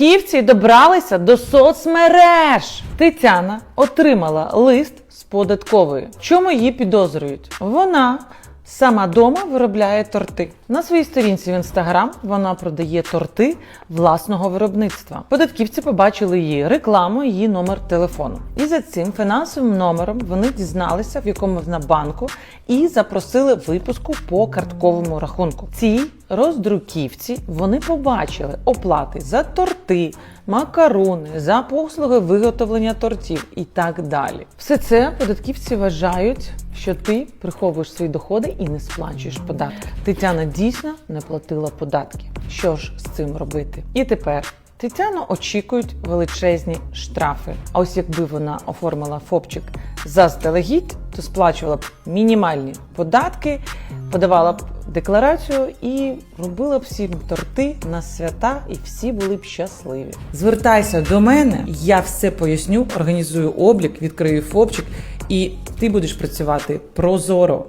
Податківці добралися до соцмереж. Тетяна отримала лист з податкової. Чому її підозрюють? Вона сама дома виробляє торти. На своїй сторінці в інстаграм вона продає торти власного виробництва. Податківці побачили її рекламу, її номер телефону. І за цим фінансовим номером вони дізналися, в якому вона банку, і запросили випуску по картковому рахунку. Ці роздруківці вони побачили оплати за торти, макарони, за послуги виготовлення тортів і так далі. Все це податківці вважають, що ти приховуєш свої доходи і не сплачуєш податки. Тетяна дійсно не платила податки. Що ж з цим робити? І тепер. Тетяну очікують величезні штрафи. А ось якби вона оформила ФОПчик заздалегідь, то сплачувала б мінімальні податки, подавала б декларацію і робила б всі торти на свята, і всі були б щасливі. Звертайся до мене, я все поясню, організую облік, відкрию ФОПчик, і ти будеш працювати прозоро.